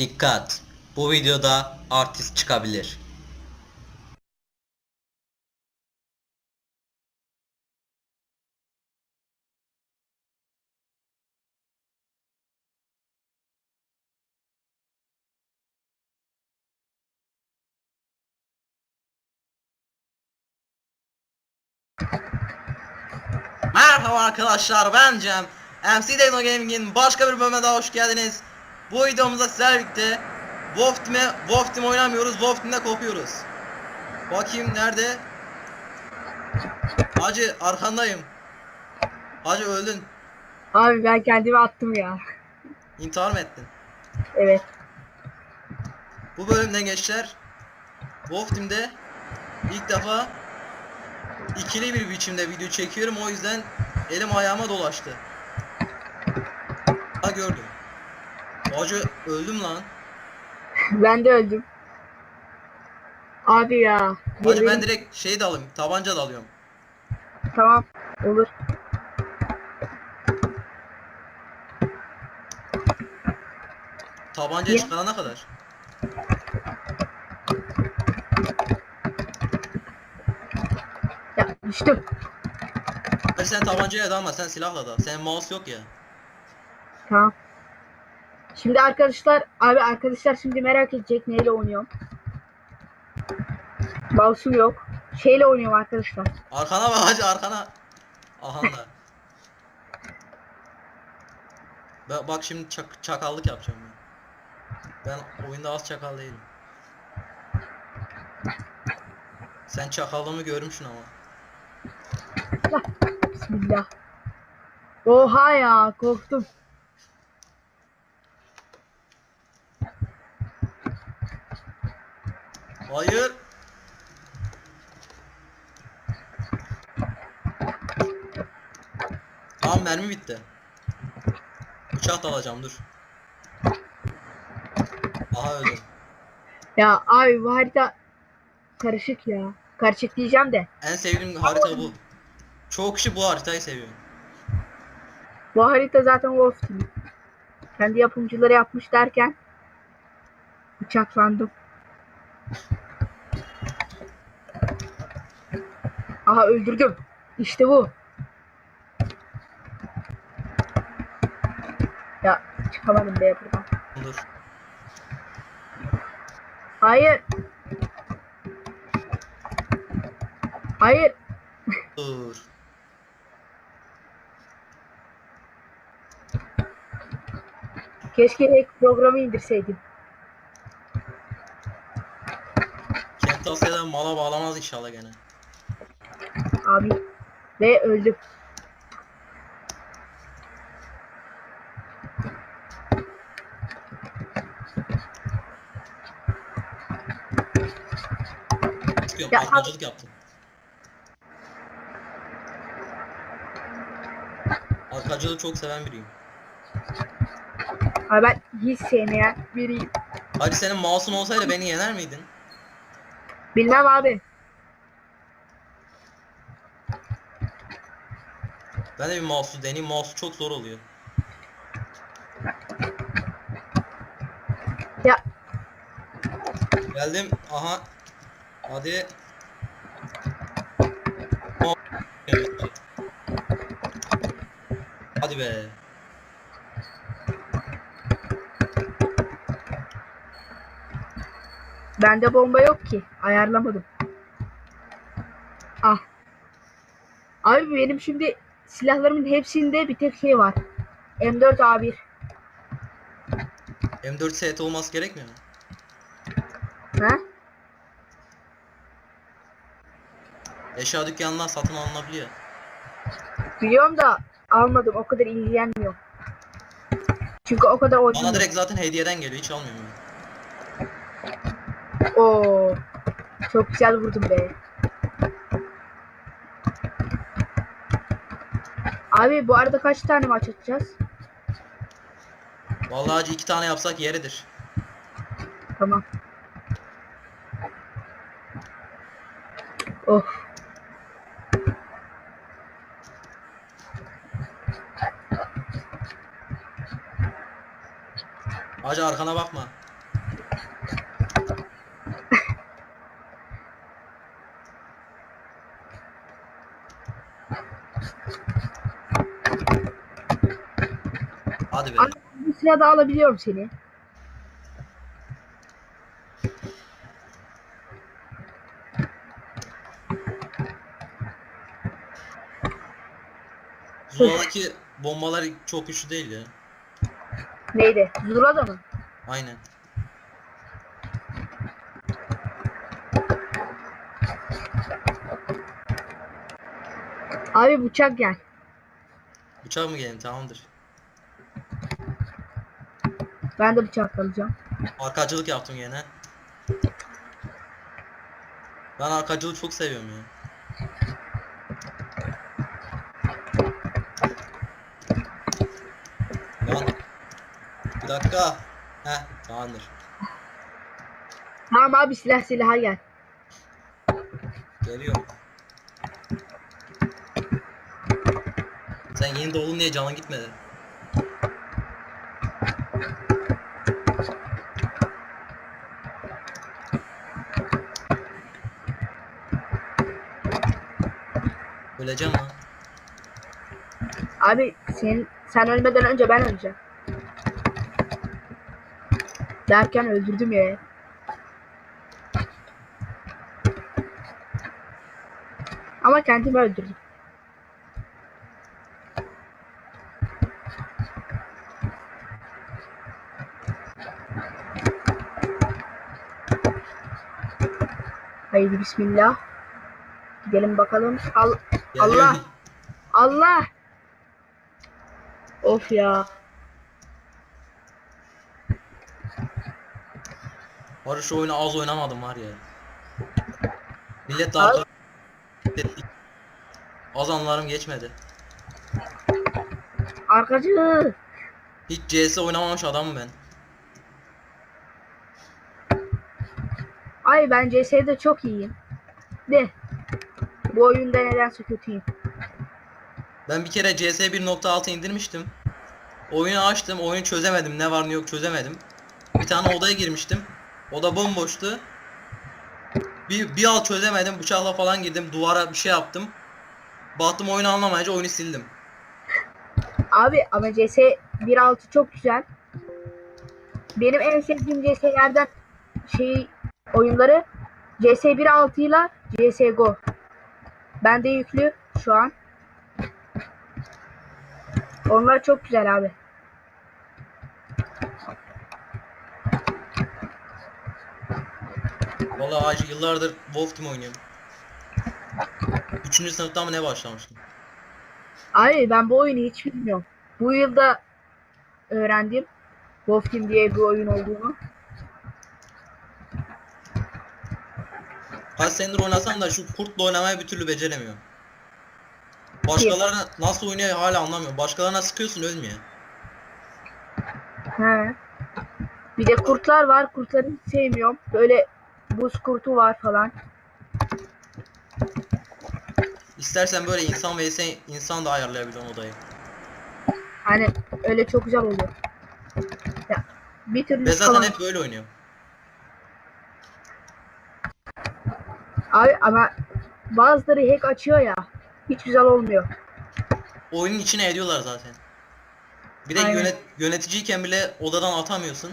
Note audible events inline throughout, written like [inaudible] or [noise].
Dikkat! Bu videoda artist çıkabilir. Merhaba arkadaşlar ben Cem. MC Techno Gaming'in başka bir bölümüne daha hoş geldiniz. Bu videomuzda sizlerle birlikte Wolf Team'e Wolf Team oynamıyoruz, Wolf Team'de kopuyoruz. Bakayım nerede? Hacı arkandayım. Hacı öldün. Abi ben kendimi attım ya. İntihar mı ettin? Evet. Bu bölümde gençler Wolf Team'de ilk defa ikili bir biçimde video çekiyorum o yüzden elim ayağıma dolaştı. Ha gördüm. Hacı öldüm lan. Ben de öldüm. Abi ya. Hacı ben direkt şey de alayım, tabanca da alıyorum. Tamam. Olur. Tabanca Ya. çıkarana kadar. Ya düştüm. Hadi sen tabancaya dalma, sen silahla da. Senin mouse yok ya. Tamam. Şimdi arkadaşlar, abi arkadaşlar şimdi merak edecek neyle oynuyorum. Mouse'um yok. Şeyle oynuyorum arkadaşlar. Arkana bak hacı arkana. Aha [laughs] da. Ba- Bak şimdi çak- çakallık yapacağım ben. Ben oyunda az çakal değilim. Sen çakallığımı görmüşsün ama. Bismillah. Oha ya korktum. Hayır. Tamam mermi bitti. Bıçak da alacağım dur. Aha öldüm. Ya abi bu harita karışık ya. Karışık diyeceğim de. En sevdiğim harita bu. Çoğu kişi bu haritayı seviyor. Bu harita zaten Wolf Team. Kendi yapımcıları yapmış derken bıçaklandım. Aha öldürdüm. İşte bu. Ya çıkamadım be buradan. Dur. Hayır. Hayır. Dur. Keşke hack programı indirseydim. Kentasya'dan mala bağlamaz inşallah gene. Abi. Ve öldüm. Çıkıyorum. Ya- Atmacılık yaptım. Arkacılığı çok seven biriyim. Abi ben hiç sevmeyen biriyim. Hadi senin mouse'un olsaydı beni yener miydin? Bilmem abi. Ben de bir mouse'u deneyeyim. Mouse çok zor oluyor. Ya Geldim. Aha. Hadi. Hadi be. Bende bomba yok ki. Ayarlamadım. Ah. Abi benim şimdi silahlarımın hepsinde bir tek şey var. M4 A1. M4 ST olması gerekmiyor mu? Ha? Eşya dükkanından satın alınabiliyor. Biliyorum da almadım. O kadar ilgilenmiyorum. Çünkü o kadar Bana oynamıyorum. direkt zaten hediyeden geliyor. Hiç almıyorum ben. Oo. Çok güzel vurdum be. Abi bu arada kaç tane maç atacağız? Vallahi hacı iki tane yapsak yeridir. Tamam. Of. Hacı arkana bakma. Hadi be. Abi, bir sırada alabiliyorum seni. Zula'daki bombalar çok güçlü değil ya. Neydi? Zula'da mı? Aynen. Abi bıçak gel. Bıçak mı gelin tamamdır. Ben de bıçak alacağım. Arkacılık yaptım gene. Ben arkacılık çok seviyorum ya. Lan. Bir dakika. Heh tamamdır. Tamam abi silah silaha gel. Geliyorum. Sen yeni doğdun diye canın gitmedi. Öleceğim lan. Abi sen sen ölmeden önce ben öleceğim. Derken öldürdüm ya. Ama kendimi öldürdüm. Haydi bismillah. Gidelim bakalım. Al Allah. Geliyorum. Allah. Of ya. Var şu oyunu az oynamadım var ya. Millet daha Az anlarım geçmedi. Arkacı. Hiç CS oynamamış adamım ben. Ay ben CS'de çok iyiyim. De. Bu oyunda nedense kötüyüm. Ben bir kere CS 1.6 indirmiştim. Oyunu açtım, oyunu çözemedim. Ne var ne yok çözemedim. Bir tane odaya girmiştim. Oda bomboştu. Bir, bir alt çözemedim. Bıçakla falan girdim. Duvara bir şey yaptım. Baktım oyunu anlamayınca oyunu sildim. Abi ama CS 1.6 çok güzel. Benim en sevdiğim CS'lerden şey oyunları CS 1.6 ile CSGO. Bende yüklü şu an. Onlar çok güzel abi. Vallahi acı yıllardır Wolf Team oynuyorum. Üçüncü sınıfta mı ne başlamıştım? Abi ben bu oyunu hiç bilmiyorum. Bu yılda öğrendim. Wolf Team diye bir oyun olduğunu. Kaç senedir oynasam da şu kurtla oynamayı bir türlü beceremiyorum. Başkalarına nasıl oynuyor hala anlamıyorum. Başkalarına sıkıyorsun ölmüyor. He. Bir de kurtlar var. Kurtları hiç sevmiyorum. Böyle buz kurtu var falan. İstersen böyle insan vs insan da ayarlayabiliyorsun odayı. Hani öyle çok güzel oluyor. Ya bir türlü Ve zaten sıkılamam. hep böyle oynuyor. Abi ama bazıları hack açıyor ya. Hiç güzel olmuyor. Oyunun içine ediyorlar zaten. Bir de Aynen. yönet yöneticiyken bile odadan atamıyorsun.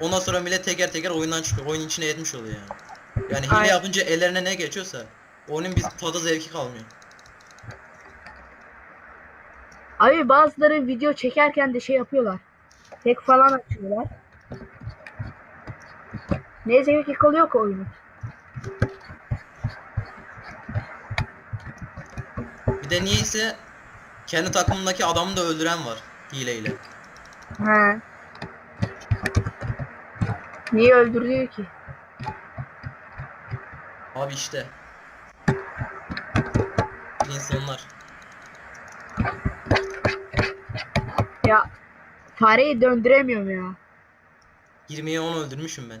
Ondan sonra millet teker teker oyundan çıkıyor. Oyunun içine etmiş oluyor yani. Yani hile Aynen. yapınca ellerine ne geçiyorsa oyunun bir tadı zevki kalmıyor. Abi bazıları video çekerken de şey yapıyorlar. Hack falan açıyorlar. Ne zevki kalıyor ki oyunun. Bir de niyeyse kendi takımındaki adamı da öldüren var hileyle. He. Niye öldürdüğü ki? Abi işte. İnsanlar. Ya fareyi döndüremiyorum ya. 20'ye 10 öldürmüşüm ben.